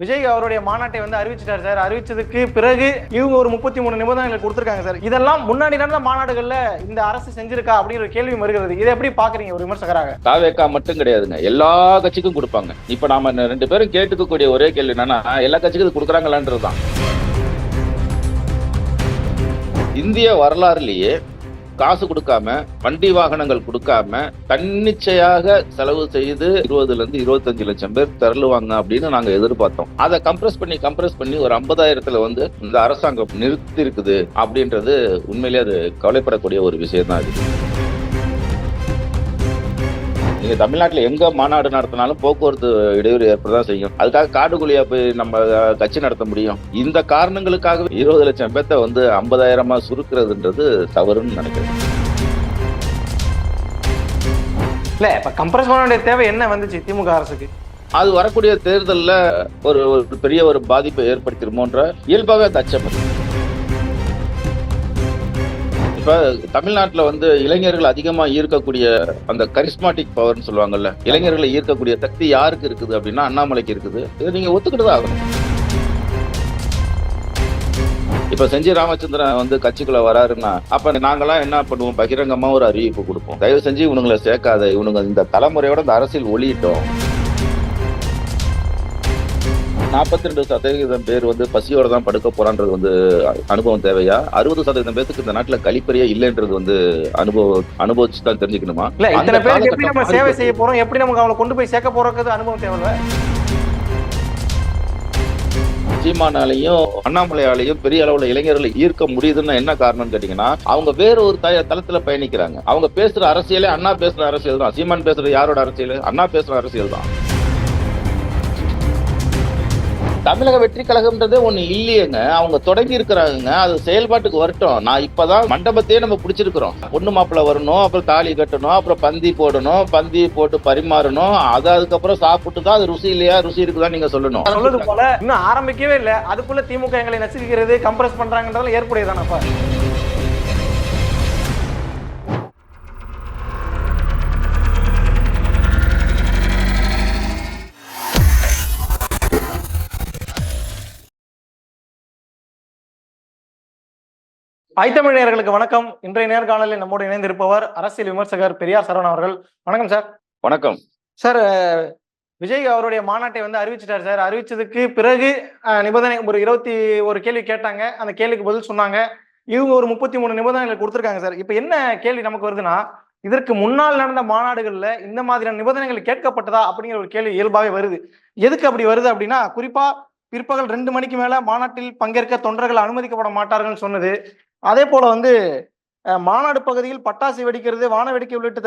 விஜய் அவருடைய மாநாட்டை வந்து அறிவிச்சிட்டார் சார். அறிவிச்சதுக்கு பிறகு இவங்க ஒரு முப்பத்தி மூணு நிபந்தனைகள் கொடுத்துருக்காங்க சார். இதெல்லாம் முன்னாடி நடந்த மாநாடுகள்ல இந்த அரசு செஞ்சிருக்கா அப்படிங்கிற கேள்வி வருகிறது. இதை எப்படி பாக்குறீங்க ஒரு விமர்சகராக? தாவேக்கா மட்டும் கிடையாதுங்க. எல்லா கட்சிக்கும் கொடுப்பாங்க. இப்ப நாம ரெண்டு பேரும் கேட்டுக்கக்கூடிய ஒரே கேள்வி என்னன்னா எல்லா கட்சிக்கும் இது கொடுக்குறாங்களான்றதுதான். இந்திய வரலாறுலயே காசு கொடுக்காம வண்டி வாகனங்கள் கொடுக்காம தன்னிச்சையாக செலவு செய்து இருபதுல இருந்து இருபத்தஞ்சு லட்சம் பேர் திரளுவாங்க அப்படின்னு நாங்க எதிர்பார்த்தோம். அதை கம்ப்ரஸ் பண்ணி கம்ப்ரஸ் பண்ணி ஒரு ஐம்பதாயிரத்துல வந்து இந்த அரசாங்கம் நிறுத்தி இருக்குது அப்படின்றது உண்மையிலேயே அது கவலைப்படக்கூடிய ஒரு விஷயம் தான் அது. நீங்க தமிழ்நாட்டுல எங்க மாநாடு நடத்தினாலும் போக்குவரத்து இடையூறு ஏற்படதான் செய்யும். அதுக்காக காடுகுழியா போய் நம்ம கட்சி நடத்த முடியும். இந்த காரணங்களுக்காக இருபது லட்சம் பேர்த்த வந்து ஐம்பதாயிரமா சுருக்குறதுன்றது தவறுன்னு நினைக்கிறேன். இல்ல இப்ப கம்ப்ரஸ் பண்ண வேண்டிய தேவை என்ன வந்துச்சு திமுக அரசுக்கு? அது வரக்கூடிய தேர்தல்ல ஒரு பெரிய ஒரு பாதிப்பை அது அச்சம் இருக்கு. இப்ப தமிழ்நாட்டுல வந்து இளைஞர்கள் அதிகமா ஈர்க்கக்கூடிய அந்த கரிஸ்மாட்டிக் பவர்னு சொல்லுவாங்கல்ல இளைஞர்களை ஈர்க்கக்கூடிய சக்தி யாருக்கு இருக்குது அப்படின்னா அண்ணாமலைக்கு இருக்குது. இதை நீங்க ஒத்துக்கிட்டு தான் ஆகணும். இப்ப செஞ்சி ராமச்சந்திரன் வந்து கட்சிக்குள்ள வராருன்னா அப்ப நாங்கெல்லாம் என்ன பண்ணுவோம்? பகிரங்கமா ஒரு அறிவிப்பு கொடுப்போம். தயவு செஞ்சு இவனுங்களை சேர்க்காத. இவனுங்க இந்த தலைமுறையோட இந்த அரசியல் ஒளியிட்டோம். நாற்பத்தி ரெண்டு சதவீதம் பேர் வந்து பசியோட தான் படுக்க போறான்றது வந்து அனுபவம் தேவையா? அறுபது சதவீதம் பேருக்கு இந்த நாட்டுல கழிப்பறையே இல்லைன்றது வந்து அனுபவம் அனுபவிச்சு தான் தெரிஞ்சுக்கணுமா? இல்ல இத்தனை பேருக்கு எப்படி நம்ம சேவை. செய்ய போறோம்? எப்படி நமக்கு அவங்களை கொண்டு போய் சேர்க்க போறதுக்கு அனுபவம் தேவை சீமானாலையும் அண்ணாமலையாலையும் பெரிய அளவுல இளைஞர்களை ஈர்க்க முடியுதுன்னு என்ன காரணம்னு கேட்டீங்கன்னா அவங்க வேற ஒரு தளத்துல பயணிக்கிறாங்க. அவங்க பேசுற அரசியலே அண்ணா பேசுற அரசியல் தான் சீமான் பேசுற யாரோட அரசியல்? அண்ணா பேசுற அரசியல் தான் தமிழக வெற்றி கழகம்ன்றது ஒண்ணு இல்லையேங்க. அவங்க தொடங்கி இருக்கிறாங்க அது செயல்பாட்டுக்கு வரட்டும். நான் இப்பதான் மண்டபத்தையே நம்ம பிடிச்சிருக்கிறோம். பொண்ணு மாப்பிள்ளை வரணும் அப்புறம் தாலி கட்டணும் அப்புறம் பந்தி போடணும் பந்தி போட்டு பரிமாறணும் அது அதுக்கப்புறம் சாப்பிட்டு தான் அது ருசி இல்லையா? ருசி இருக்குதான் நீங்க சொல்லணும். சொல்றது போல இன்னும் ஆரம்பிக்கவே இல்லை. அதுக்குள்ள திமுக எங்களை நசுக்கிறது கம்ப்ரஸ் பண்றாங்கன்றதுல ஏற்புடையதானப்பா? ஐத்தமிழ் நேயர்களுக்கு வணக்கம். இன்றைய நேர்காணலில் நம்மோடு இணைந்திருப்பவர் அரசியல் விமர்சகர் பெரியார் சரவணன் அவர்கள். வணக்கம் சார். வணக்கம். சார் விஜய் அவருடைய மாநாட்டை வந்து அறிவிச்சிட்டார் சார். அறிவிச்சதுக்கு பிறகு நிபந்தனை ஒரு இருபத்தி ஒரு கேள்வி கேட்டாங்க. அந்த கேள்விக்கு பதில் சொன்னாங்க. இவங்க ஒரு முப்பத்தி மூணு நிபந்தனைகள் கொடுத்திருக்காங்க சார். இப்போ என்ன கேள்வி நமக்கு வருதுன்னா இதற்கு முன்னால் நடந்த மாநாடுகள்ல இந்த மாதிரியான நிபந்தனைகள் கேட்கப்பட்டதா அப்படிங்கிற ஒரு கேள்வி இயல்பாவே வருது. எதுக்கு அப்படி வருது அப்படின்னா குறிப்பா பிற்பகல் ரெண்டு மணிக்கு மேல மாநாட்டில் பங்கேற்க தொண்டர்கள் அனுமதிக்கப்பட மாட்டார்கள்னு சொன்னது அதே போல வந்து மாநாடு பகுதியில் பட்டாசு வெடிக்கிறது வான வேடிக்கை உள்ளிட்டு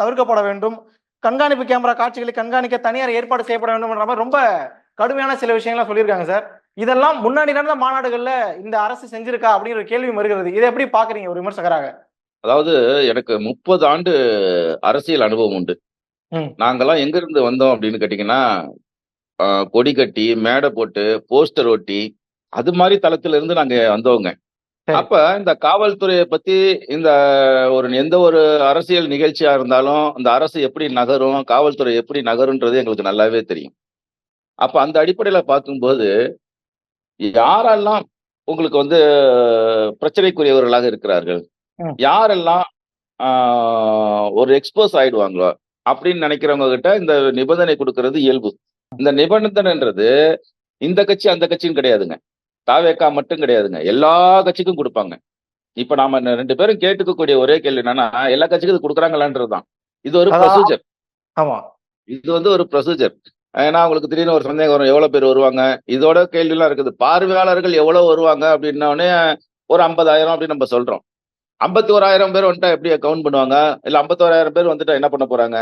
தவிர்க்கப்பட வேண்டும். கண்காணிப்பு கேமரா காட்சிகளை கண்காணிக்க தனியார் ஏற்பாடு செய்யப்பட வேண்டும்ன்ற மாதிரி ரொம்ப கடுமையான சில விஷயங்கள்லாம் சொல்லியிருக்காங்க சார். இதெல்லாம் முன்னாடி நடந்த மாநாடுகள்ல இந்த அரசு செஞ்சிருக்கா அப்படிங்கிற ஒரு கேள்வி வருகிறது இதை எப்படி பாக்குறீங்க ஒரு விமர்சகராக? அதாவது எனக்கு முப்பது ஆண்டு அரசியல் அனுபவம் உண்டு. நாங்கெல்லாம் எங்க இருந்து வந்தோம் அப்படின்னு கேட்டீங்கன்னா கொடி கட்டி மேடை போட்டு போஸ்டர் ஒட்டி அது மாதிரி தளத்துல இருந்து நாங்க வந்தவங்க. அப்ப இந்த காவல்துறையை பத்தி இந்த ஒரு எந்த ஒரு அரசியல் நிகழ்ச்சியா இருந்தாலும் இந்த அரசு எப்படி நகரும் காவல்துறை எப்படி நகருன்றது எங்களுக்கு நல்லாவே தெரியும். அப்ப அந்த அடிப்படையில பார்க்கும்போது யாரெல்லாம் உங்களுக்கு வந்து பிரச்சனைக்குரியவர்களாக இருக்கிறார்கள். யாரெல்லாம் ஒரு எக்ஸ்போஸ் ஆயிடுவாங்களோ அப்படின்னு நினைக்கிறவங்க கிட்ட இந்த நிபந்தனை கொடுக்கறது இயல்பு. இந்த நிபந்தனைன்றது இந்த கட்சி அந்த கட்சியும் கிடையாதுங்க. தாவேக்கா மட்டும் கிடையாதுங்க. எல்லா கட்சிக்கும் கொடுப்பாங்க. இப்ப நாம ரெண்டு பேரும் கேட்டுக்கக்கூடிய ஒரே கேள்வி என்னன்னா எல்லா கட்சிக்கும் இது கொடுக்குறாங்களான்றதுதான். இது ஒரு. ப்ரொசீஜர் ஆமா. இது வந்து ஒரு ப்ரொசீஜர் ஏன்னா உங்களுக்கு திடீர்னு ஒரு சந்தேகம் வரும் எவ்வளவு பேர் வருவாங்க? இதோட கேள்விலாம் இருக்குது. பார்வையாளர்கள் எவ்வளவு வருவாங்க அப்படின்னோடனே ஒரு ஐம்பதாயிரம் அப்படின்னு நம்ம சொல்றோம். ஐம்பத்தி ஓராயிரம் பேர் வந்துட்டா எப்படி கவுண்ட் பண்ணுவாங்க? இல்ல ஐம்பத்தோராயிரம் பேர் வந்துட்டா என்ன பண்ண போறாங்க?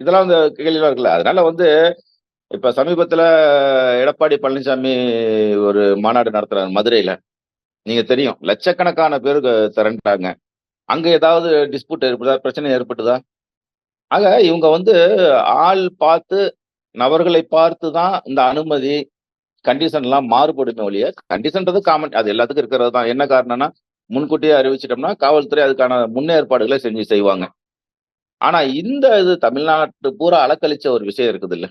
இதெல்லாம் வந்து கேள்விலாம் இருக்குல்ல. அதனால வந்து இப்ப சமீபத்துல எடப்பாடி பழனிசாமி ஒரு மாநாடு நடத்துறாரு மதுரையில. நீங்க தெரியும். லட்சக்கணக்கான பேர் திரண்டாங்க. அங்க ஏதாவது டிஸ்பியூட் ஏற்படுதா? பிரச்சனை ஏற்பட்டுதா? ஆக இவங்க வந்து ஆள் பார்த்து நபர்களை பார்த்து தான் இந்த அனுமதி கண்டிஷன் எல்லாம் மாறுபடுமே ஒழிய கண்டிஷன்றது காமன் அது எல்லாத்துக்கும் இருக்கிறது தான். என்ன காரணம்னா முன்கூட்டியே அறிவிச்சிட்டோம்னா காவல்துறை அதுக்கான முன்னேற்பாடுகளை செஞ்சு செய்வாங்க. ஆனா இந்த இது தமிழ்நாட்டு பூரா அலக்கழிச்ச ஒரு விஷயம் இருக்குது இல்லை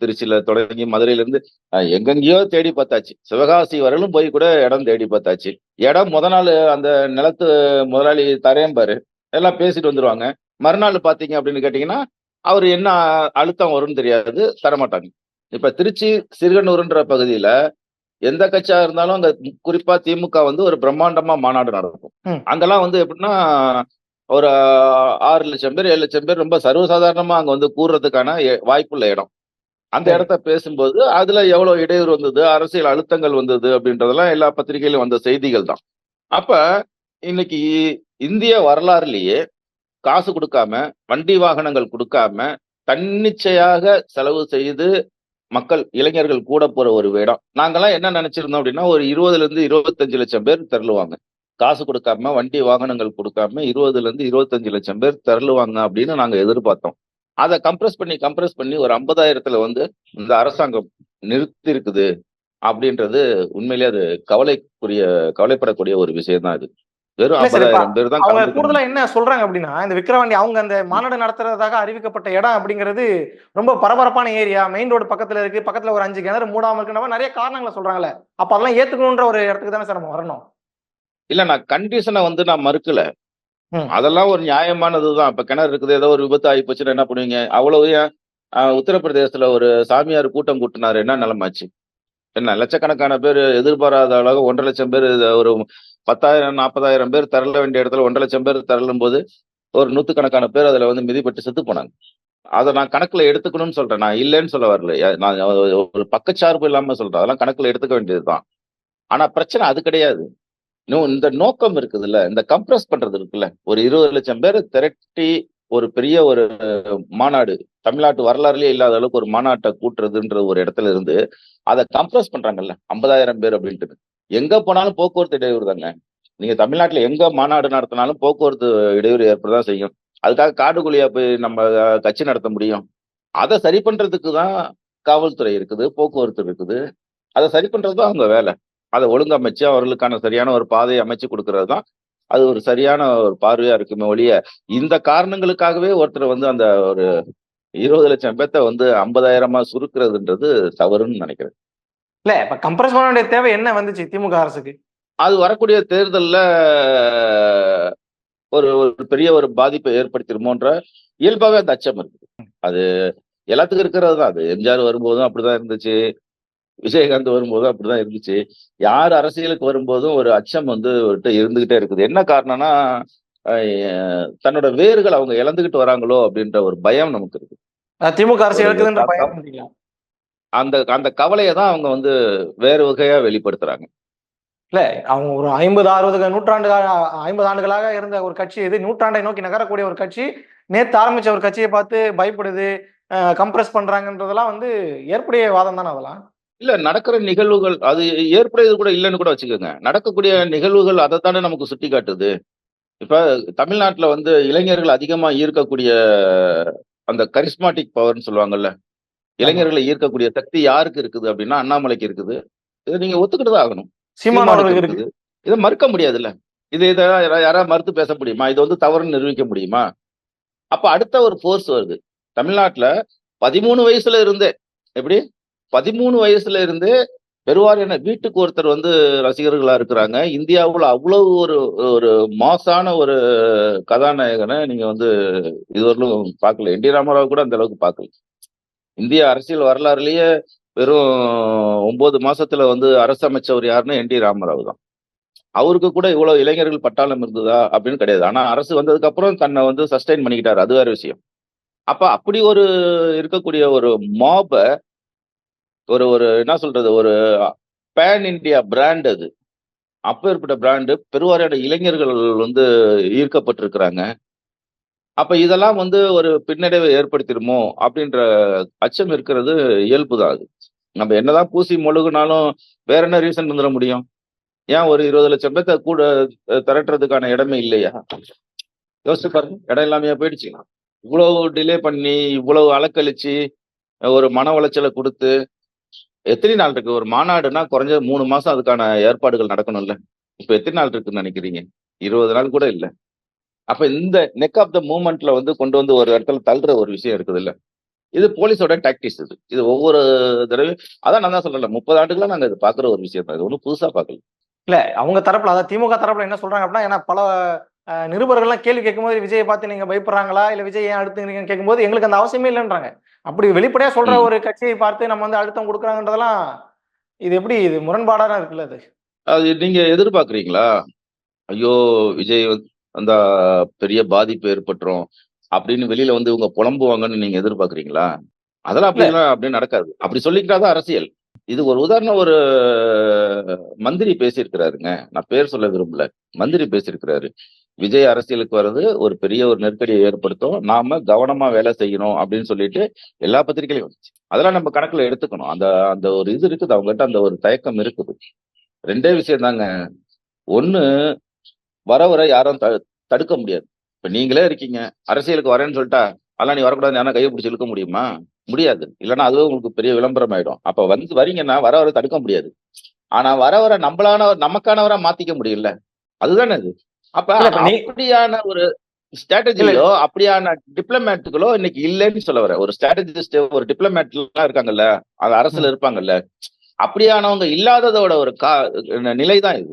திருச்சியில தொடங்கி மதுரையில இருந்து அஹ் எங்கெங்கேயோ தேடி பார்த்தாச்சு. சிவகாசி வரையிலும் போய் கூட இடம் தேடி பார்த்தாச்சு. இடம் முத நாள் அந்த நிலத்து முதலாளி தரேன் பாரு எல்லாம் பேசிட்டு வந்துருவாங்க. மறுநாள் பாத்தீங்க அப்படின்னு கேட்டீங்கன்னா அவர் என்ன அழுத்தம் வரும்னு தெரியாது தரமாட்டாங்க. இப்ப திருச்சி சிறுகனூர்ன்ற பகுதியில எந்த கட்சியா இருந்தாலும் அங்க குறிப்பா திமுக வந்து ஒரு பிரம்மாண்டமா மாநாடு நடக்கும். அங்கெல்லாம் வந்து எப்படின்னா ஒரு ஆறு லட்சம் பேர் ஏழு லட்சம் பேர் ரொம்ப சர்வசாதாரணமா அங்க வந்து கூடுறதுக்கான வாய்ப்புள்ள இடம். அந்த. இடத்த பேசும்போது அதுல எவ்வளவு இடையூறு வந்தது அரசியல் அழுத்தங்கள் வந்தது அப்படின்றதெல்லாம் எல்லா பத்திரிகையிலும் வந்த செய்திகள் தான். அப்ப இன்னைக்கு இந்திய வரலாறுலயே காசு கொடுக்காம வண்டி வாகனங்கள் கொடுக்காம தன்னிச்சையாக செலவு செய்து மக்கள் இளைஞர்கள் கூட போற ஒரு இடம் நாங்கெல்லாம் என்ன நினைச்சிருந்தோம் அப்படின்னா ஒரு இருபதுல இருந்து இருபத்தஞ்சு லட்சம் பேர் திரளுவாங்க காசு கொடுக்காம வண்டி வாகனங்கள் கொடுக்காம இருபதுல இருந்து இருபத்தஞ்சு லட்சம் பேர் திரளுவாங்க அப்படின்னு நாங்க எதிர்பார்த்தோம். அதை கம்ப்ரஸ் பண்ணி கம்ப்ரஸ் பண்ணி ஒரு ஐம்பதாயிரத்துல வந்து இந்த அரசாங்கம் நிறுத்தி இருக்குது அப்படின்றது உண்மையிலேயே அது கவலைக்குரிய கவலைப்படக்கூடிய ஒரு விஷயம் தான் இது அவங்க. கூடுதலா என்ன சொல்றாங்க அப்படின்னா இந்த விக்கிரவாண்டி அவங்க அந்த மாநாடு நடத்துறதாக அறிவிக்கப்பட்ட இடம் அப்படிங்கிறது ரொம்ப பரபரப்பான ஏரியா மெயின் ரோடு பக்கத்துல இருக்கு பக்கத்துல ஒரு அஞ்சு கிணறு மூடாம இருக்குன்ற நிறைய காரணங்களை சொல்றாங்கல்ல அப்ப அதெல்லாம் ஏத்துக்கணுன்ற ஒரு இடத்துக்கு தானே சார் நம்ம வரணும் இல்ல நான் கண்டிஷனை வந்து நான் மறுக்கல. அதெல்லாம் ஒரு நியாயமானதுதான். இப்ப கிணறு இருக்குது ஏதோ ஒரு விபத்து ஆகி போச்சுன்னா என்ன பண்ணுவீங்க? அவ்வளவு ஏன்? உத்தரப்பிரதேசத்துல ஒரு சாமியார் கூட்டம் கூட்டினாரு. என்ன நிலமாச்சு? என்ன லட்சக்கணக்கான பேர் எதிர்பாராத அளவு ஒன்றரை லட்சம் பேர் இது ஒரு பத்தாயிரம் நாற்பதாயிரம் பேர் தரல வேண்டிய இடத்துல ஒன்றரை லட்சம் பேர் தரலும் போது ஒரு நூத்துக்கணக்கான பேர் அதுல வந்து மிதிப்பட்டு செத்து போனாங்க. அதை நான் கணக்குல எடுத்துக்கணும்னு சொல்றேன். நான் இல்லைன்னு சொல்ல வரல. நான் ஒரு பக்கச்சார்பு இல்லாம சொல்றேன். அதெல்லாம் கணக்குல எடுத்துக்க வேண்டியதுதான். ஆனா பிரச்சனை அது கிடையாது. இன்னும் இந்த நோக்கம் இருக்குதுல்ல இந்த கம்ப்ரஸ் பண்றது இருக்குல்ல. ஒரு இருபது லட்சம் பேர் திரட்டி ஒரு பெரிய ஒரு மாநாடு தமிழ்நாட்டு வரலாறுலயே இல்லாத அளவுக்கு ஒரு மாநாட்டை கூட்டுறதுன்ற ஒரு இடத்துல இருந்து அதை கம்ப்ரஸ் பண்றாங்கல்ல ஐம்பதாயிரம் பேர் அப்படின்ட்டு. எங்க போனாலும் போக்குவரத்து இடையூறு தாங்க. நீங்க தமிழ்நாட்டுல எங்க மாநாடு நடத்தினாலும் போக்குவரத்து இடையூறு ஏற்படதான் செய்யும். அதுக்காக காடுகுழியா போய் நம்ம கட்சி நடத்த முடியும். அதை சரி பண்றதுக்கு தான் காவல்துறை இருக்குது போக்குவரத்து இருக்குது. அதை சரி பண்றது தான் அவங்க வேலை. அதை ஒழுங்கமைச்சு அவர்களுக்கான சரியான ஒரு பாதையை அமைச்சு கொடுக்கறது தான் அது ஒரு சரியான ஒரு பார்வையா இருக்குமே ஒழிய இந்த காரணங்களுக்காகவே ஒருத்தர் வந்து அந்த ஒரு இருபது லட்சம் பேத்த வந்து ஐம்பதாயிரமா சுருக்குறதுன்றது தவறுன்னு நினைக்கிறேன். இல்ல இப்ப கம்ப்ரஸ் பண்ண வேண்டிய தேவை என்ன வந்துச்சு திமுக அரசுக்கு? அது வரக்கூடிய தேர்தல்ல ஒரு ஒரு பெரிய ஒரு பாதிப்பை ஏற்படுத்திடுமோன்ற இயல்பாவே அந்த அச்சம் இருக்குது. அது எல்லாத்துக்கும் இருக்கிறது தான் அது எம்ஜிஆர் வரும்போதும் அப்படிதான் இருந்துச்சு. விஜயகாந்த் வரும்போதும் அப்படிதான் இருந்துச்சு. யார் அரசியலுக்கு வரும்போதும் ஒரு அச்சம் வந்து இருந்துகிட்டே இருக்குது. என்ன காரணம்னா தன்னோட வேர்கள் அவங்க இழந்துகிட்டு வராங்களோ அப்படின்ற ஒரு பயம் நமக்கு இருக்கு. திமுக அரசு ஒரு இருக்குதுன்ற தாக்கம். பயம் பண்றீங்களா? அந்த அந்த கவலையை தான் அவங்க வந்து வேறு வகையா வெளிப்படுத்துறாங்க. இல்ல அவங்க ஒரு ஐம்பது அறுபது நூற்றாண்டு ஐம்பது ஆண்டுகளாக இருந்த ஒரு கட்சி இது நூற்றாண்டை நோக்கி நகரக்கூடிய ஒரு கட்சி நேத்து ஆரம்பிச்ச ஒரு கட்சியை பார்த்து பயப்படுது கம்ப்ரஸ் பண்றாங்கன்றதெல்லாம் வந்து ஏற்புடைய வாதம் தானே அதெல்லாம்? இல்ல நடக்கிற நிகழ்வுகள் அது ஏற்புடையது கூட இல்லைன்னு கூட வச்சுக்கோங்க. நடக்கக்கூடிய நிகழ்வுகள் அதைத்தானே நமக்கு சுட்டி காட்டுது இப்ப தமிழ்நாட்டுல வந்து இளைஞர்கள் அதிகமா ஈர்க்கக்கூடிய அந்த கரிஸ்மாட்டிக் பவர்னு சொல்லுவாங்கல்ல இளைஞர்களை ஈர்க்கக்கூடிய சக்தி யாருக்கு இருக்குது அப்படின்னா அண்ணாமலைக்கு இருக்குது. இதை நீங்க ஒத்துக்கிட்டு தான் ஆகணும். சீமான் சீமானுக்கு அவர்களுக்கு இருக்கு இருக்குது. இதை மறுக்க முடியாதுல்ல. இது இதை யாரா- யாராவது மறுத்து பேச முடியுமா? இது வந்து தவறுன்னு நிரூபிக்க முடியுமா? அப்ப அடுத்த ஒரு ஃபோர்ஸ் வருது. தமிழ்நாட்டுல பதிமூணு வயசுல இருந்தே எப்படி? பதிமூணு வயசுல இருந்தே பெருவாரியான வீட்டுக்கு ஒருத்தர் வந்து ரசிகர்களா இருக்கிறாங்க. இந்தியாவில் அவ்வளவு ஒரு ஒரு மாசான ஒரு கதாநாயகனை நீங்க வந்து இதுவரையிலும் பார்க்கல என் டி ராமராவ் கூட அந்த அளவுக்கு பார்க்கல இந்திய அரசியல் வரலாறுலயே வெறும் ஒன்பது மாசத்துல வந்து அரசு அமைச்சவர் யாருன்னா என் டி ராமராவ் தான். அவருக்கு கூட இவ்வளவு இளைஞர்கள் பட்டாளம் இருந்ததா அப்படின்னு கிடையாது. ஆனா அரசு வந்ததுக்கு அப்புறம் தன்னை வந்து சஸ்டைன் பண்ணிக்கிட்டாரு. அது வேற விஷயம். அப்ப அப்படி ஒரு இருக்கக்கூடிய ஒரு மாப ஒரு ஒரு என்ன சொல்றது ஒரு பேன் இந்தியா பிராண்ட் அது. அப்பேற்பட்ட பிராண்டு பெருவாரியான இளைஞர்கள் வந்து ஈர்க்கப்பட்டிருக்கிறாங்க. அப்ப இதெல்லாம் வந்து ஒரு பின்னடைவை ஏற்படுத்திடுமோ அப்படின்ற அச்சம் இருக்கிறது இயல்புதான் அது. நம்ம என்னதான் பூசி மொழுகுனாலும் வேற என்ன ரீசன் இருந்துட முடியும்? ஏன் ஒரு இருபது லட்சம் பேர்த்த கூட திரட்டுறதுக்கான இடமே இல்லையா? யோசிச்சு பாருங்க இடம் இல்லாமையா போயிடுச்சு. இவ்வளவு டிலே பண்ணி இவ்வளவு அலக்கழிச்சு ஒரு மன உளைச்சலை கொடுத்து எத்தனை நாள் இருக்கு? ஒரு மாநாடுனா குறைஞ்ச மூணு மாசம் அதுக்கான ஏற்பாடுகள் நடக்கணும்ல. இப்ப எத்தனை நாள் இருக்குன்னு நினைக்கிறீங்க? இருபது நாள் கூட இல்லை. அப்ப இந்த நெக் ஆஃப் த மூமெண்ட்ல வந்து கொண்டு வந்து ஒரு இடத்துல தள்ளுற ஒரு விஷயம் இருக்குது இல்ல இது போலீஸோட டாக்டிக்ஸ் இது. இது ஒவ்வொரு தடவையும் அதான் நான் தான் சொல்லல முப்பது ஆண்டுகளா நாங்க இது பாக்குற ஒரு விஷயம் தான் இது ஒன்றும் புதுசா பார்க்கல இல்ல அவங்க தரப்புல அதாவது திமுக தரப்புல என்ன சொல்றாங்க அப்படின்னா ஏன்னா பல நிருபர்கள்லாம் கேள்வி கேட்கும்போது விஜயை பார்த்து நீங்க பயப்படுறாங்களா? இல்ல விஜய் ஏன் அடுத்துங்கிறீங்கன்னு கேட்கும்போது எங்களுக்கு அந்த அவசியமே இல்லைன்றாங்க. அப்படி வெளிப்படையா சொல்ற. ஒரு கட்சியை பார்த்து நம்ம வந்து அழுத்தம் கொடுக்குறாங்கன்றதெல்லாம் இது எப்படி இது முரண்பாடான இருக்குல்ல அது? அது நீங்க எதிர்பார்க்கறீங்களா? ஐயோ விஜய் அந்த பெரிய பாதிப்பு ஏற்பட்டுரும் அப்படின்னு வெளியில வந்து இவங்க புலம்புவாங்கன்னு நீங்க எதிர்பார்க்கறீங்களா? அதெல்லாம் அப்படிலாம் அப்படியே நடக்காது. அப்படி சொல்லிக்கிறாதான் அரசியல். இது ஒரு உதாரணம் ஒரு மந்திரி பேசியிருக்கிறாருங்க. நான் பேர் சொல்ல விரும்பல. மந்திரி பேசியிருக்கிறாரு. விஜய் அரசியலுக்கு வர்றது ஒரு பெரிய ஒரு நெருக்கடியை ஏற்படுத்தும். நாம கவனமா வேலை செய்யணும் அப்படின்னு சொல்லிட்டு எல்லா பத்திரிகையிலும் வந்துச்சு. அதெல்லாம் நம்ம கணக்குல எடுத்துக்கணும். அந்த அந்த ஒரு இது இருக்குது. அவங்ககிட்ட அந்த ஒரு தயக்கம் இருக்குது. ரெண்டே விஷயம் தாங்க. ஒண்ணு வர வர யாரும் தடுக்க முடியாது. இப்ப நீங்களே இருக்கீங்க. அரசியலுக்கு வரேன்னு சொல்லிட்டா அதெல்லாம் நீ வரக்கூடாது யாரா கையை பிடிச்சி இழுக்க முடியுமா? முடியாது. இல்லைன்னா அதுவே உங்களுக்கு பெரிய விளம்பரம் ஆயிடும். அப்ப வந்து வரீங்கன்னா வர வர தடுக்க முடியாது. ஆனா வர வர நம்மளான நமக்கானவரா மாத்திக்க முடியல. அதுதானே அது? அப்ப அப்படியான ஒரு ஸ்ட்ராட்டஜியோ அப்படியான டிப்ளமேட்டுகளோ இன்னைக்கு இல்லைன்னு சொல்ல வரேன் ஒரு ஸ்ட்ராட்டஜிஸ்ட் ஒரு டிப்ளமேட் எல்லாம் இருக்காங்கல்ல அது அரசுல இருப்பாங்கல்ல அப்படியானவங்க இல்லாததோட ஒரு கா நிலை தான் இது.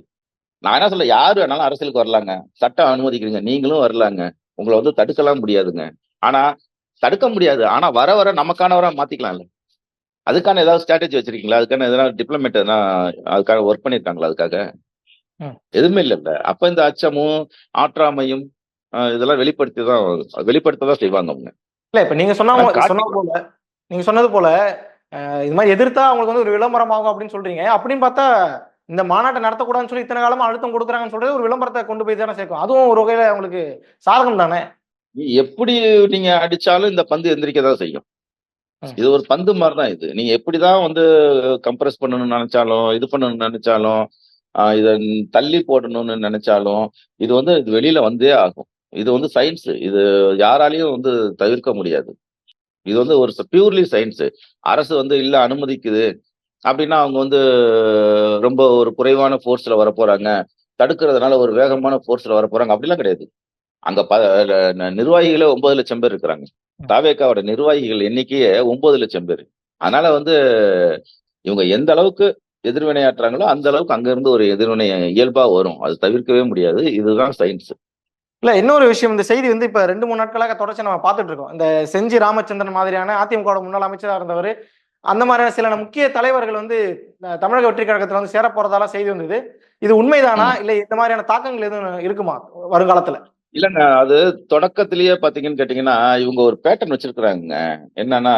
நான் என்ன சொல்ல யாரு வேணாலும் அரசியலுக்கு வரலாங்க. சட்டம் அனுமதிக்கிறீங்க நீங்களும் வரலாங்க. உங்களை வந்து தடுக்கலாம் முடியாதுங்க. ஆனா தடுக்க முடியாது. ஆனா வர வர நமக்கானவரா மாத்திக்கலாம்ல. அதுக்கான ஏதாவது ஸ்ட்ராட்டஜி வச்சிருக்கீங்களா? அதுக்கான எதனா டிப்ளமேட் எதனா அதுக்காக ஒர்க் பண்ணிருக்காங்களா அதுக்காக. எதுவுமே இல்லைல்ல. அப்ப இந்த அச்சமும் ஆற்றாமையும் இதெல்லாம் வெளிப்படுத்தி தான் வெளிப்படுத்ததான் செய்வாங்க அவங்க. இல்ல இப்ப நீங்க சொன்ன சொன்னது போல நீங்க சொன்னது போல இது மாதிரி எதிர்த்தா அவங்களுக்கு வந்து ஒரு விளம்பரம் ஆகும் அப்படின்னு சொல்றீங்க. அப்படின்னு பார்த்தா இந்த மாநாட்டை நடத்தக்கூடாதுன்னு சொல்லி இத்தனை காலமா அழுத்தம் கொடுக்குறாங்கன்னு சொல்றது ஒரு விளம்பரத்தை கொண்டு போய் தானே சேர்க்கும். அதுவும் ஒரு வகையில அவங்களுக்கு சாதகம் தானே? எப்படி நீங்க அடிச்சாலும் இந்த பந்து எந்திரிக்க தான் செய்யும். இது ஒரு பந்து மாதிரி தான் இது. நீங்க எப்படிதான் வந்து கம்ப்ரஸ் பண்ணணும்னு நினைச்சாலும் இது பண்ணணும்னு நினைச்சாலும் இத தள்ளி போடணும்னு நினைச்சாலும் இது வந்து இது வெளியில வந்தே ஆகும். இது வந்து சயின்ஸ் இது யாராலையும் வந்து தவிர்க்க முடியாது. இது வந்து ஒரு பியூர்லி சயின்ஸ் அரசு வந்து இல்ல அனுமதிக்குது அப்படின்னா அவங்க வந்து ரொம்ப ஒரு குறைவான ஃபோர்ஸ்ல வர போறாங்க தடுக்கிறதுனால ஒரு வேகமான ஃபோர்ஸ்ல வர போறாங்க அப்படிலாம் கிடையாது. அங்க ப நிர்வாகிகளே ஒன்பது லட்சம் பேர் இருக்கிறாங்க. தாவேக்காவோட நிர்வாகிகள் எண்ணிக்கையே ஒன்பது லட்சம் பேர். அதனால வந்து இவங்க எந்த அளவுக்கு எதிர்வினையாற்றுறாங்களோ அந்த அளவுக்கு அங்க இருந்து ஒரு எதிர்வினை இயல்பா வரும். அது தவிர்க்கவே முடியாது. இதுதான் சயின்ஸ் இல்ல இன்னொரு விஷயம். இந்த செய்தி வந்து இப்ப ரெண்டு மூணு நாட்களாக தொடர்ச்சி நம்ம பார்த்துட்டு இருக்கோம். இந்த செஞ்சி ராமச்சந்திரன் மாதிரியான அதிமுக முன்னாள் அமைச்சரா இருந்தவர் அந்த மாதிரியான சில முக்கிய தலைவர்கள் வந்து தமிழக வெற்றி கழகத்துல வந்து சேர போறதால செய்தி வந்தது. இது உண்மைதானா? இல்ல இந்த மாதிரியான தாக்கங்கள் எதுவும் இருக்குமா வருங்காலத்துல? இல்லைங்க அது தொடக்கத்திலேயே பாத்தீங்கன்னு கேட்டீங்கன்னா இவங்க ஒரு பேட்டர்ன் வச்சிருக்கிறாங்க என்னன்னா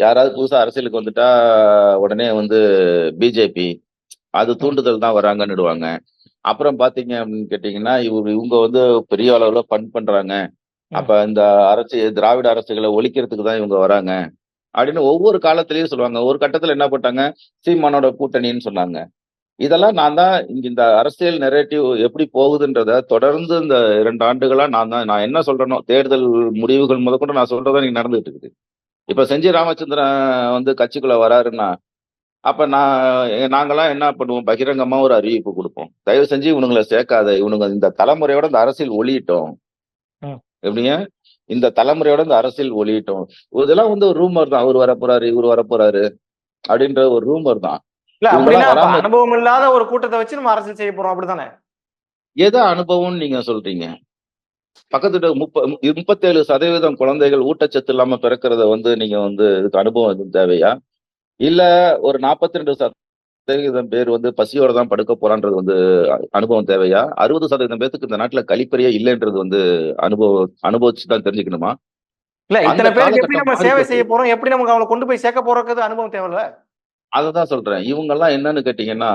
யாராவது புதுசா அரசியலுக்கு வந்துட்டா உடனே வந்து பிஜேபி அது தூண்டுதல் தான் வராங்கன்னுடுவாங்க அப்புறம் பாத்தீங்க அப்படின்னு கேட்டீங்கன்னா இவங்க இவங்க வந்து பெரிய அளவுல ஃபண்ட் பண்றாங்க. அப்ப இந்த அரசு திராவிட அரசுகளை ஒழிக்கிறதுக்கு தான் இவங்க வராங்க. அப்படின்னு ஒவ்வொரு காலத்திலயும் சொல்லுவாங்க. ஒரு கட்டத்துல என்ன போட்டாங்க? சீமானோட கூட்டணின்னு சொன்னாங்க. இதெல்லாம் நான் தான் இங்க இந்த அரசியல் நெரேட்டிவ் எப்படி போகுதுன்றத தொடர்ந்து இந்த இரண்டு ஆண்டுகளா நான் தான் நான் என்ன சொல்றேனோ தேர்தல் முடிவுகள் முதற்கொண்டு நான் சொல்றதா நீங்க நடந்துட்டு இருக்குது. இப்ப செஞ்சி ராமச்சந்திரன் வந்து கட்சிக்குள்ள வராருன்னா அப்ப நான் நாங்கெல்லாம் என்ன பண்ணுவோம்? பகிரங்கமா ஒரு அறிவிப்பு கொடுப்போம். தயவு செஞ்சு இவனுங்களை சேர்க்காத. இவனுங்க இந்த தலைமுறையோட இந்த அரசியல் ஒளியிட்டோம். எப்படிங்க? இந்த தலைமுறையோட இந்த அரசியல் ஒளியிட்டோம் இதெல்லாம் வந்து ஒரு ரூமர் தான். அவர் வர போறாரு இவர் வர போறாரு அப்படின்ற ஒரு ரூமர் தான். அனுபவம் இல்லாத ஒரு கூட்டத்தை வச்சு நம்ம அரசியல் செய்ய போறோம் அப்படித்தானே? எது அனுபவம்னு நீங்க சொல்றீங்க? பக்கத்து வீட்டு முப்ப முப்பத்தேழு சதவீதம் குழந்தைகள் ஊட்டச்சத்து இல்லாம பிறக்கிறத வந்து நீங்க வந்து இதுக்கு அனுபவம் எதுவும் தேவையா? இல்ல ஒரு நாற்பத்தி ரெண்டு சதவீதம் பேர் வந்து பசியோட தான் படுக்க போறான்றது வந்து அனுபவம் தேவையா? அறுபது சதவீதம் பேத்துக்கு இந்த நாட்டுல கழிப்பறையே இல்லைன்றது வந்து அனுபவம் அனுபவிச்சு தான் தெரிஞ்சுக்கணுமா? இல்ல இத்தனை பேருக்கு எப்படி நம்ம சேவை. செய்ய போறோம்? எப்படி நமக்கு அவங்களை கொண்டு போய் சேர்க்க போறதுக்கு அனுபவம் தேவையில்ல. அததான் சொல்றேன். இவங்க எல்லாம் என்னன்னு கேட்டீங்கன்னா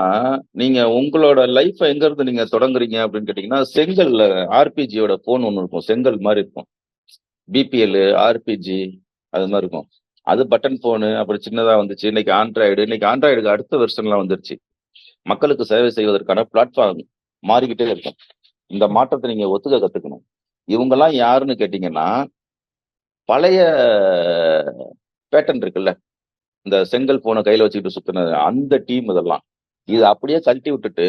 நீங்க உங்களோட லைஃப் எங்க இருந்து நீங்க தொடங்குறீங்க அப்படின்னு கேட்டீங்கன்னா செங்கல்ல ஆர்பிஜியோட போன் ஒண்ணு இருக்கும். செங்கல் மாதிரி இருக்கும். பிபிஎல் ஆர்பிஜி அது மாதிரி இருக்கும். அது பட்டன் போனு அப்புறம் சின்னதா வந்துச்சு. இன்னைக்கு ஆண்ட்ராய்டு இன்னைக்கு ஆண்ட்ராய்டுக்கு அடுத்த வெர்ஷன்லாம் வந்துருச்சு. மக்களுக்கு சேவை செய்வதற்கான பிளாட்ஃபார்ம் மாறிக்கிட்டே இருக்கும். இந்த மாற்றத்தை நீங்க ஒத்துக்க கத்துக்கணும். இவங்கெல்லாம் யாருன்னு கேட்டீங்கன்னா பழைய பேட்டன் இருக்குல்ல. இந்த செங்கல் போன கையில வச்சுக்கிட்டு சுத்தினது அந்த டீம் இதெல்லாம். இது அப்படியே கழட்டி விட்டுட்டு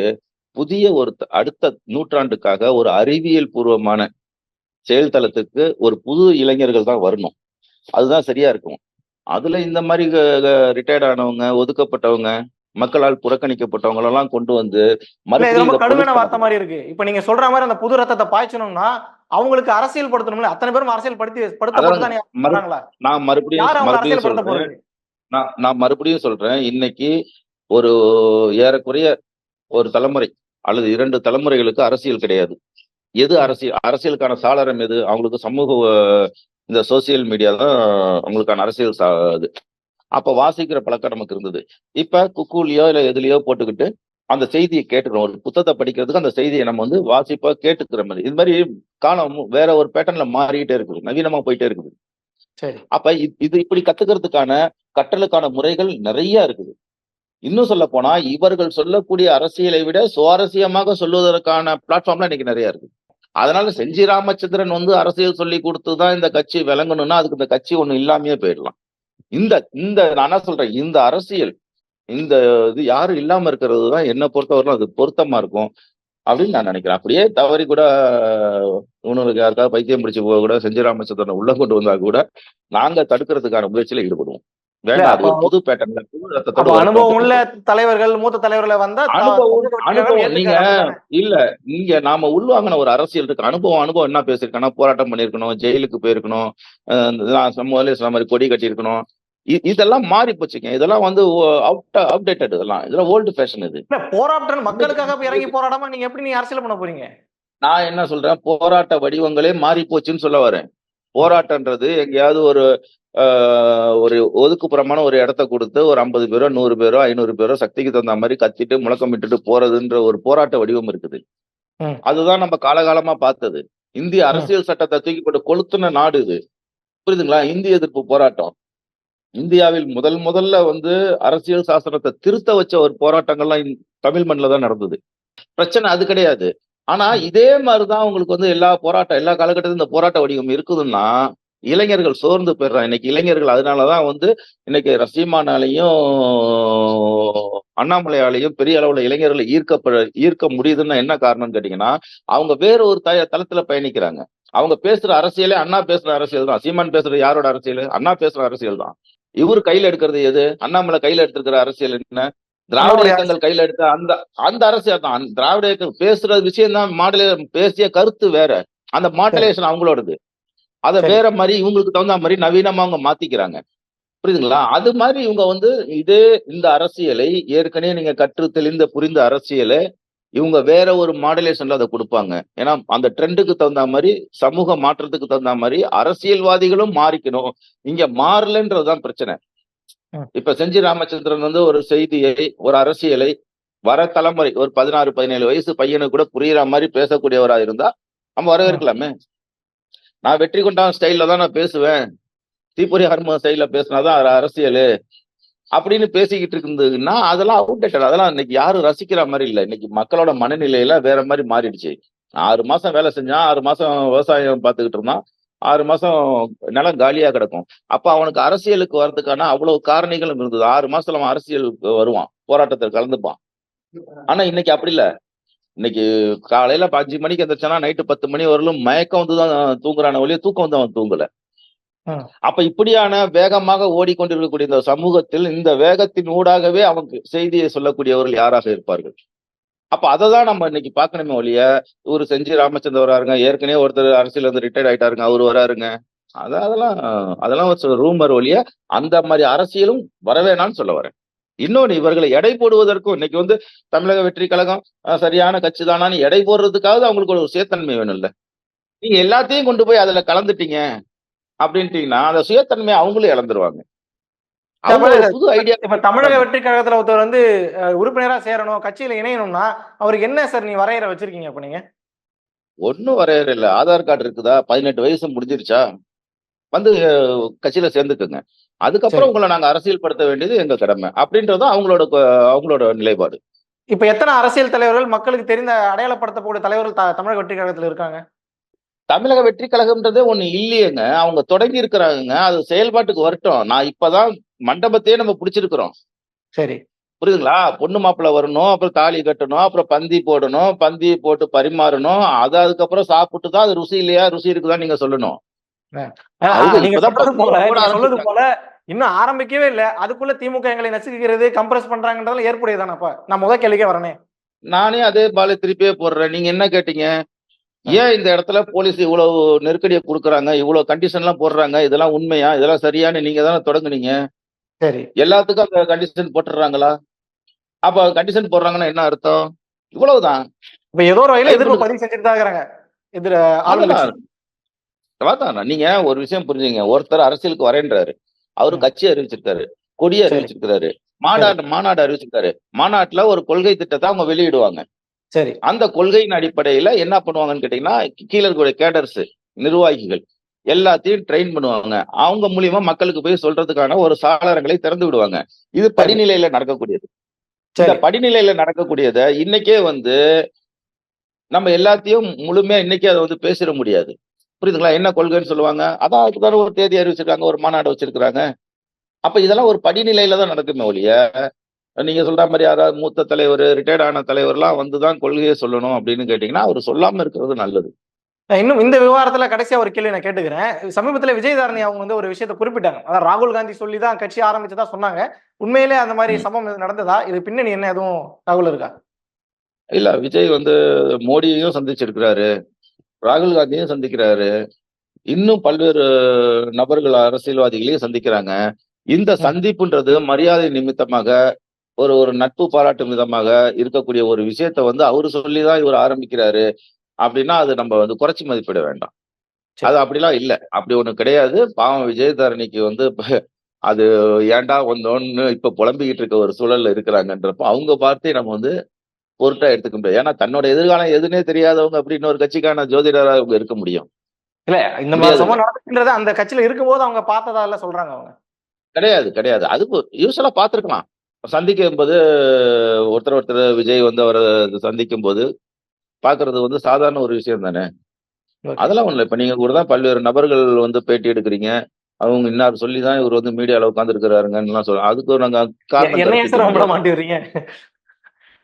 புதிய ஒரு அடுத்த நூற்றாண்டுக்காக ஒரு அறிவியல் பூர்வமான செயல்தளத்துக்கு ஒரு புது இளைஞர்கள் தான் வரணும். அதுதான் சரியா இருக்கும். அதுல இந்த மாதிரி ரிட்டையர்ட் ஆனவங்க ஒதுக்கப்பட்டவங்க மக்களால் புறக்கணிக்கப்பட்டவங்க எல்லாம் கொண்டு வந்து ரொம்ப கடுமையான வார்த்தை மாதிரி இருக்கு. இப்ப நீங்க சொல்ற மாதிரி அந்த புது ரத்தத்தை பாய்ச்சணும்னா அவங்களுக்கு அரசியல் படுத்தணும்ல அத்தனை பேரும் அரசியல் படுத்தி வராங்களா நான் மறுபடியும் நான் நான் மறுபடியும் சொல்றேன். இன்னைக்கு ஒரு ஏறக்குறைய ஒரு தலைமுறை அல்லது இரண்டு தலைமுறைகளுக்கு அரசியல் கிடையாது. எது அரசியல்? அரசியலுக்கான சாளரம் எது? அவங்களுக்கு சமூக இந்த சோசியல் மீடியா தான் அவங்களுக்கான அரசியல் சா- இது. அப்ப வாசிக்கிற பழக்கம் நமக்கு இருந்தது. இப்ப குக்கூலியோ இல்ல எதுலயோ போட்டுக்கிட்டு அந்த செய்தியை கேட்டுக்கிறோம். ஒரு புத்தகத்தை படிக்கிறதுக்கு அந்த செய்தியை நம்ம வந்து வாசிப்பா கேட்டுக்கிற மாதிரி. இது மாதிரி காலம் வேற ஒரு பேட்டர்ன்ல மாறிக்கிட்டே இருக்குது. நவீனமா போயிட்டே இருக்குது. சரி. அப்ப இது இப்படி கத்துக்கிறதுக்கான கற்றலுக்கான முறைகள் நிறைய இருக்குது. இன்னும் சொல்ல போனா இவர்கள் சொல்லக்கூடிய அரசியலை விட சுவாரஸ்யமாக சொல்லுவதற்கான பிளாட்ஃபார்ம்லாம் இன்னைக்கு நிறைய இருக்கு அதனால செஞ்சி ராமச்சந்திரன் வந்து அரசியல் சொல்லி கொடுத்துதான் இந்த கட்சி விளங்கணும்னா அதுக்கு இந்த கட்சி ஒண்ணு இல்லாமயே போயிடலாம். இந்த இந்த நான் சொல்றேன்? இந்த அரசியல் இந்த இது யாரும் இல்லாம இருக்கிறது தான் என்னை பொறுத்தவரைக்கும் அது பொருத்தமா இருக்கும் அப்படின்னு நான் நினைக்கிறேன். அப்படியே தவறி கூட இவனுக்கு யாருக்காவது பைத்தியம் பிடிச்சு போக கூட செஞ்சி ராமச்சந்திரனை உள்ள கொண்டு வந்தா கூட நாங்க தடுக்கிறதுக்கான முயற்சியில ஈடுபடுவோம். அனுபவம் உள்ள தலைவர்கள் மூத்த தலைவர்களை வந்தா அனுபவம் நீங்க. இல்ல இங்க நாம உள்வாங்கின ஒரு அரசியல் இருக்கு அனுபவம் அனுபவம் என்ன பேசிருக்கணும் போராட்டம் பண்ணிருக்கணும் ஜெயிலுக்கு போயிருக்கணும் முதல்ல மாதிரி கொடி கட்டியிருக்கணும். இதெல்லாம் மாறி போச்சுங்க இதெல்லாம் வந்து அப்டேட்டட் இதெல்லாம். இதெல்லாம் ஓல்டு ஃபேஷன் இது. போராட்டம் மக்களுக்காக இறங்கி போராடாம நீங்க எப்படி நீங்க அரசியல் பண்ண போறீங்க? நான் என்ன சொல்றேன்? போராட்ட வடிவங்களே மாறி போச்சுன்னு சொல்ல வரேன். போராட்டம்ன்றது எங்கேயாவது ஒரு ஆஹ், ஒரு ஒதுக்குப்புறமான ஒரு இடத்த கொடுத்து ஒரு ஐம்பது பேரோ நூறு பேரோ ஐநூறு பேரோ சக்திக்கு தகுந்த மாதிரி கத்திட்டு முழக்கம் விட்டுட்டு போறதுன்ற ஒரு போராட்ட வடிவம் இருக்குது. அதுதான் நம்ம காலகாலமா பார்த்தது. இந்திய அரசியல் சட்டத்தை தூக்கி போட்டு கொளுத்துன நாடு இது. புரியுதுங்களா? இந்திய எதிர்ப்பு போராட்டம். இந்தியாவில் முதல் முதல்ல வந்து அரசியல் சாசனத்தை திருத்த வச்ச ஒரு போராட்டங்கள்லாம் தமிழ் மண்ணில் தான் நடந்தது. பிரச்சனை அது கிடையாது. ஆனா இதே மாதிரிதான் உங்களுக்கு வந்து எல்லா போராட்டம் எல்லா காலகட்டத்திலும் இந்த போராட்ட வடிவம் இருக்குதுன்னா இளைஞர்கள் சோர்ந்து போயிடுறாங்க. இன்னைக்கு இளைஞர்கள் அதனாலதான் வந்து இன்னைக்கு ரசீமானாலையும் அண்ணாமலையாலையும் பெரிய அளவுல இளைஞர்களை ஈர்க்கப்பட ஈர்க்க முடியுதுன்னா என்ன காரணம்னு கேட்டீங்கன்னா அவங்க வேற ஒரு த தளத்துல பயணிக்கிறாங்க. அவங்க பேசுற அரசியலே அண்ணா பேசுற அரசியல் தான். சீமான் பேசுறது யாரோட அரசியல்? அண்ணா பேசுற அரசியல் தான். இவர் கையில எடுக்கிறது எது? அண்ணாமலை கையில எடுத்திருக்கிற அரசியல் என்ன? திராவிட இயக்கங்கள் கையில எடுத்த அந்த அந்த அரசியல் தான் திராவிட இயக்கம் பேசுற விஷயம் தான் மாடலே பேசிய கருத்து வேற. அந்த மாடலேஷன் அவங்களோடது. அத. வேற மாதிரி இவங்களுக்கு தகுந்த மாதிரி நவீனமா அவங்க மாத்திக்கிறாங்க. புரியுதுங்களா? அது மாதிரி இவங்க வந்து இதே இந்த அரசியலை ஏற்கனவே நீங்க கற்று தெளிந்த புரிந்த அரசியலை இவங்க வேற ஒரு மாடுலேஷன்ல அதை கொடுப்பாங்க. ஏன்னா அந்த ட்ரெண்டுக்கு தகுந்த மாதிரி சமூக மாற்றத்துக்கு தகுந்த மாதிரி அரசியல்வாதிகளும் மாறிக்கணும். இங்க மாறலன்றதுதான் பிரச்சனை. இப்ப செஞ்சி ராமச்சந்திரன் வந்து ஒரு செய்தியை ஒரு அரசியலை வர தலைமுறை ஒரு பதினாறு பதினேழு வயசு பையனுக்கு கூட புரியுற மாதிரி பேசக்கூடியவரா இருந்தா நம்ம வரவேற்கலாமே. நான் வெற்றி கொண்டான் ஸ்டைல்ல தான் நான் பேசுவேன். தீபுரி ஹர்ம ஸ்டைல்ல பேசினாதான் அரசியல். அப்படின்னு பேசிக்கிட்டு இருந்ததுன்னா அதெல்லாம் அவுடேட்டட் அதெல்லாம் இன்னைக்கு யாரும் ரசிக்கிற மாதிரி இல்லை. இன்னைக்கு மக்களோட மனநிலையில வேற மாதிரி மாறிடுச்சு. ஆறு மாசம் வேலை செஞ்சான் ஆறு மாசம் விவசாயம் பார்த்துக்கிட்டு இருந்தான். ஆறு மாசம் நிலம் காலியா கிடக்கும். அப்ப அவனுக்கு அரசியலுக்கு வர்றதுக்கான அவ்வளவு காரணிகளும் இருந்தது. ஆறு மாசத்துல அவன் அரசியலுக்கு வருவான். போராட்டத்தில் கலந்துப்பான். ஆனா இன்னைக்கு அப்படி இல்ல. இன்னைக்கு காலையில அஞ்சு மணிக்கு எந்திரிச்சானா நைட்டு பத்து மணி வரலும் மயக்கம் வந்து தான் தூங்குறான ஒழிய தூக்கம் வந்து அவன் தூங்கல. அப்ப இப்படியான வேகமாக ஓடிக்கொண்டிருக்கக்கூடிய இந்த சமூகத்தில் இந்த வேகத்தின் ஊடாகவே அவங்க செய்தியை சொல்லக்கூடியவர்கள் யாராக இருப்பார்கள்? அப்ப அதை தான் நம்ம இன்னைக்கு பார்க்கணுமே ஒழிய இவரு செஞ்சி ராமச்சந்திர வராருங்க ஏற்கனவே ஒருத்தர் அரசியல் வந்து ரிட்டையர்ட் ஆயிட்டாருங்க அவரு வராருங்க. அது அதெல்லாம் அதெல்லாம் ஒரு ரூமர் ஒழிய அந்த மாதிரி அரசியலும் வரவேணான்னு சொல்ல வரேன். இன்னொன்னு இவர்களை எடை போடுவதற்கும் இன்னைக்கு வந்து தமிழக வெற்றி கழகம் சரியான கட்சி தானான்னு எடை போடுறதுக்காவது அவங்களுக்கு ஒரு சுயத்தன்மை வேணும்ல. நீங்க எல்லாத்தையும் கொண்டு போய் அதுல கலந்துட்டீங்க அப்படின்ட்டீங்கன்னா அந்த சுயத்தன்மையை அவங்களும் இழந்துருவாங்க. புது ஐடியா இப்ப தமிழக வெற்றி கழகத்துல ஒருத்தர் வந்து உறுப்பினரா சேரணும் கட்சியில இணையணும்னா அவருக்கு என்ன சார் நீ வரையறை வச்சிருக்கீங்க அப்ப நீங்க? ஒன்னும் வரையறை இல்ல. ஆதார் கார்டு இருக்குதா? பதினெட்டு வயசு முடிஞ்சிருச்சா? வந்து கட்சியில சேர்ந்துக்குங்க. அதுக்கப்புறம். உங்களை நாங்க அரசியல் படுத்த வேண்டியது எங்க கடமை? அப்படின்றது அவங்களோட அவங்களோட நிலைப்பாடு. இப்ப எத்தனை அரசியல் தலைவர்கள் மக்களுக்கு தெரிந்த அடையாளப்படுத்தக்கூடிய தலைவர்கள் தமிழக வெற்றி கழகத்துல இருக்காங்க? தமிழக வெற்றி கழகம்ன்றதே ஒண்ணு இல்லையேங்க. அவங்க தொடங்கி இருக்கிறாங்க அது செயல்பாட்டுக்கு வரட்டும். நான் இப்பதான் மண்டபத்தையே நம்ம பிடிச்சிருக்கிறோம். சரி. புரியுதுங்களா? பொண்ணு மாப்பிள்ளை வரணும் அப்புறம் தாலி கட்டணும் அப்புறம் பந்தி போடணும் பந்தி போட்டு பரிமாறணும் அது அதுக்கப்புறம் சாப்பிட்டு தான் அது ருசி இல்லையா? ருசி இருக்குதான்னு நீங்க சொல்லணும். சொல்றது போல இன்னும் ஆரம்பிக்கவே இல்ல. அதுக்குள்ள திமுக எங்களை நசுக்குகிறது கம்ப்ரஸ் பண்றாங்கன்றதுல ஏற்புடையதானப்பா நான் முத கேள்விக்கே வரனே. நானே அதே பால திருப்பியே போடுறேன். நீங்க என்ன கேட்டீங்க? ஏன் இந்த இடத்துல போலீஸ் இவ்வளவு நெருக்கடியை கொடுக்குறாங்க? இவ்வளவு கண்டிஷன் எல்லாம் போடுறாங்க? இதெல்லாம் உண்மையா? இதெல்லாம் சரியானு நீங்க தானே தொடங்குனீங்க. சரி. எல்லாத்துக்கும் அந்த கண்டிஷன் போட்டுடுறாங்களா? அப்ப கண்டிஷன் போடுறாங்கன்னா என்ன அர்த்தம்? இவ்வளவுதான். இப்ப ஏதோ ஒரு வகையில எதிர்ப்பு பதிவு செஞ்சுட்டு தான் இருக்கிறாங்க. எதிர நீங்க ஒரு விஷயம் புரிஞ்சுங்க ஒருத்தர் அரசியலுக்கு வரேன்றாரு. அவரு. கட்சி அறிவிச்சிருக்காரு. கொடியை சரி. அறிவிச்சிருக்காரு மாநாடு மாநாடு அறிவிச்சிருக்காரு. மாநாட்டுல ஒரு கொள்கை திட்டத்தை அவங்க வெளியிடுவாங்க. சரி. அந்த கொள்கையின் அடிப்படையில என்ன பண்ணுவாங்கன்னு கேட்டீங்கன்னா கீழே இருக்கக்கூடிய கேடர்ஸ் நிர்வாகிகள் எல்லாத்தையும் ட்ரெயின் பண்ணுவாங்க. அவங்க மூலியமா மக்களுக்கு போய் சொல்றதுக்கான ஒரு சாளரங்களை திறந்து விடுவாங்க. இது படிநிலையில நடக்கக்கூடியது. இந்த படிநிலையில நடக்கக்கூடியத இன்னைக்கே வந்து நம்ம எல்லாத்தையும் முழுமையா இன்னைக்கே அதை வந்து பேசிட முடியாது. புரியுதுங்களா? என்ன கொள்கைன்னு சொல்லுவாங்க? அதான் அதுக்குதான ஒரு தேதி அறிவிச்சிருக்காங்க ஒரு மாநாடு வச்சிருக்காங்க அப்ப இதெல்லாம் ஒரு படிநிலையில தான் நடக்குமே ஒழிய நீங்க சொல்ற மாதிரி யாராவது மூத்த தலைவர் ரிட்டையர்ட் ஆன தலைவர்லாம் வந்துதான் கொள்கையை சொல்லணும் அப்படின்னு கேட்டீங்கன்னா அவர் சொல்லாம இருக்கிறது நல்லது. இன்னும் இந்த விவகாரத்துல கடைசியா ஒரு கேள்வி நான் கேட்டுக்கிறேன். சமீபத்துல விஜயதாரணி அவங்க வந்து ஒரு விஷயத்தை குறிப்பிட்டாங்க. அதான் ராகுல் காந்தி சொல்லி தான் கட்சி ஆரம்பிச்சதா சொன்னாங்க. உண்மையிலே அந்த மாதிரி. சம்பவம் நடந்ததா? இது பின்னணி என்ன எதுவும் தகவல் இருக்கா? இல்ல விஜய் வந்து மோடியையும் சந்திச்சிருக்கிறாரு. ராகுல் காந்தியும் சந்திக்கிறாரு. இன்னும் பல்வேறு நபர்கள் அரசியல்வாதிகளையும் சந்திக்கிறாங்க. இந்த சந்திப்புன்றது மரியாதை நிமித்தமாக ஒரு ஒரு நட்பு பாராட்டும் விதமாக இருக்கக்கூடிய ஒரு விஷயத்த வந்து அவரு சொல்லிதான் இவர் ஆரம்பிக்கிறாரு. அப்படின்னா அது நம்ம வந்து குறைச்சி மதிப்பிட வேண்டாம். அது அப்படிலாம் இல்ல. அப்படி ஒண்ணு கிடையாது. பாவம் விஜயதாரணிக்கு வந்து அது ஏன்டா வந்தோன்னு இப்ப புலம்பிக்கிட்டு இருக்க ஒரு சூழல்ல இருக்கிறாங்கன்றப்போ அவங்க வார்த்தையை நம்ம வந்து பொருட்டா எடுத்துக்க முடியாது. ஏன்னா தன்னோட எதிர்காலம் எதுனே தெரியாதவங்க அப்படின்னு ஒரு கட்சிக்கான ஜோதிடரா அவங்க இருக்க முடியும். இல்ல இந்த மாதிரி நடக்குன்றது அந்த கட்சியில இருக்கும்போது அவங்க பார்த்ததா இல்ல சொல்றாங்க அவங்க. கிடையாது கிடையாது. அது யூஸ்வலா பார்த்திருக்கலாம். சந்திக்கும் போது ஒருத்தர் ஒருத்தர் விஜய் வந்து அவரை சந்திக்கும் போது பாக்குறது வந்து சாதாரண ஒரு விஷயம் தானே. அதெல்லாம் ஒண்ணு இப்ப நீங்க கூட தான் பல்வேறு நபர்கள் வந்து பேட்டி எடுக்கிறீங்க. அவங்க இன்னார் சொல்லி தான் இவர் வந்து மீடியால உட்கார்ந்து இருக்கிறாருங்கன்னு சொல்ல அதுக்கு நாங்க காரணம்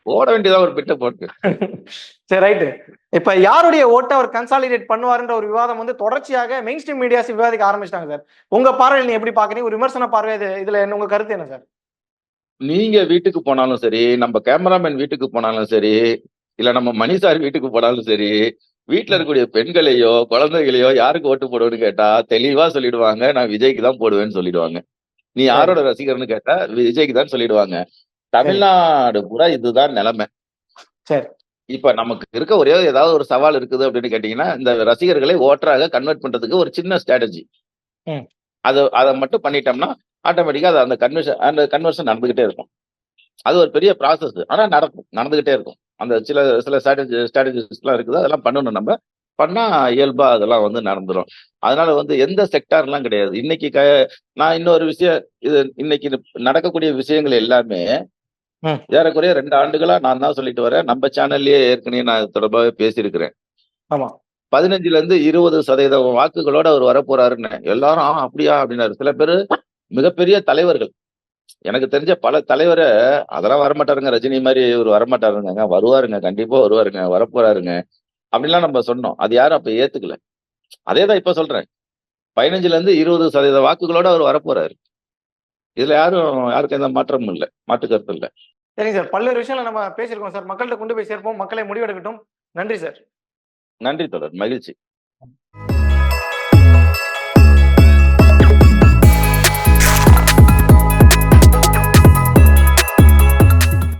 ஓட வேண்டியதா ஒரு பிட்ட போட்டு. சரி ரைட்டு இப்ப யாருடைய ஓட்டை அவர் கன்சாலிடேட் பண்ணுவாருன்ற ஒரு விவாதம் வந்து தொடர்ச்சியாக மெயின் ஸ்ட்ரீம் மீடியாஸ் விவாதிக்க ஆரம்பிச்சிட்டாங்க சார் உங்க பார்வையில் நீ எப்படி பாக்குறீங்க? ஒரு விமர்சன பார்வை இது- இதுல என்ன உங்க கருத்து என்ன சார் நீங்க வீட்டுக்கு போனாலும் சரி நம்ம கேமராமேன் வீட்டுக்கு போனாலும் சரி இல்ல நம்ம மணிசார் வீட்டுக்கு போனாலும் சரி வீட்டுல இருக்கக்கூடிய பெண்களையோ குழந்தைகளையோ யாருக்கு ஓட்டு போடுவேன்னு கேட்டா தெளிவா சொல்லிடுவாங்க நான் விஜய்க்கு தான் போடுவேன்னு சொல்லிடுவாங்க. நீ யாரோட ரசிகர்னு கேட்டா விஜய்க்கு தான் சொல்லிடுவாங்க. தமிழ்நாடு பூரா இதுதான் நிலைமை. சரி. இப்ப நமக்கு இருக்க ஒரே ஏதாவது ஒரு சவால் இருக்குது அப்படின்னு கேட்டீங்கன்னா இந்த ரசிகர்களை ஓட்டராக கன்வெர்ட் பண்றதுக்கு ஒரு சின்ன ஸ்ட்ராட்டஜி. அது அதை மட்டும் பண்ணிட்டோம்னா ஆட்டோமேட்டிக்கா அது அந்த கன்வர்ஷன் அந்த கன்வர்ஷன் நடந்துகிட்டே இருக்கும். அது ஒரு பெரிய ப்ராசஸ் ஆனா நடக்கும் நடந்துகிட்டே இருக்கும். அந்த சில சில ஸ்ட்ராட்டஜி ஸ்ட்ராட்டஜிஸ் எல்லாம் இருக்குது. அதெல்லாம் பண்ணணும் நம்ம. பண்ணா இயல்பா அதெல்லாம் வந்து நடந்துரும். அதனால வந்து எந்த செக்டார்லாம் கிடையாது. இன்னைக்கு க நான் இன்னொரு விஷயம் இது இன்னைக்கு நடக்கக்கூடிய விஷயங்கள் எல்லாமே. ஏறக்குறைய ரெண்டு ஆண்டுகளா நான் தான் சொல்லிட்டு வரேன். நம்ம சேனல்லயே ஏற்கனவே நான் தொடர்பாக பேசியிருக்கிறேன். ஆமா. பதினஞ்சுல இருந்து இருபது சதவீத வாக்குகளோட அவர் வரப்போறாருன்னு எல்லாரும் "ஆ, அப்படியா? அப்படின்னாரு. சில பேரு மிகப்பெரிய தலைவர்கள். எனக்கு தெரிஞ்ச பல தலைவரை அதெல்லாம் வரமாட்டாருங்க. ரஜினி மாதிரி இவர் வரமாட்டாருங்க. வருவாருங்க. கண்டிப்பா வருவாருங்க. வரப்போறாருங்க. அப்படின்லாம் நம்ம சொன்னோம். அது யாரும் அப்ப ஏத்துக்கல. அதேதான் இப்ப சொல்றேன். பதினஞ்சுல இருந்து இருபது சதவீத வாக்குகளோட அவர் வரப்போறாரு. இதுல யாரும் யாருக்கும் எந்த மாற்றமும் இல்லை. மாற்று கருத்து இல்லை. சரிங்க சார். பல்வேறு விஷயங்களை நம்ம பேசியிருக்கோம் சார். மக்கள்கிட்ட கொண்டு போய் சேர்ப்போம். மக்களை முடிவெடுக்கட்டும். நன்றி சார். நன்றி தொடர் மகிழ்ச்சி.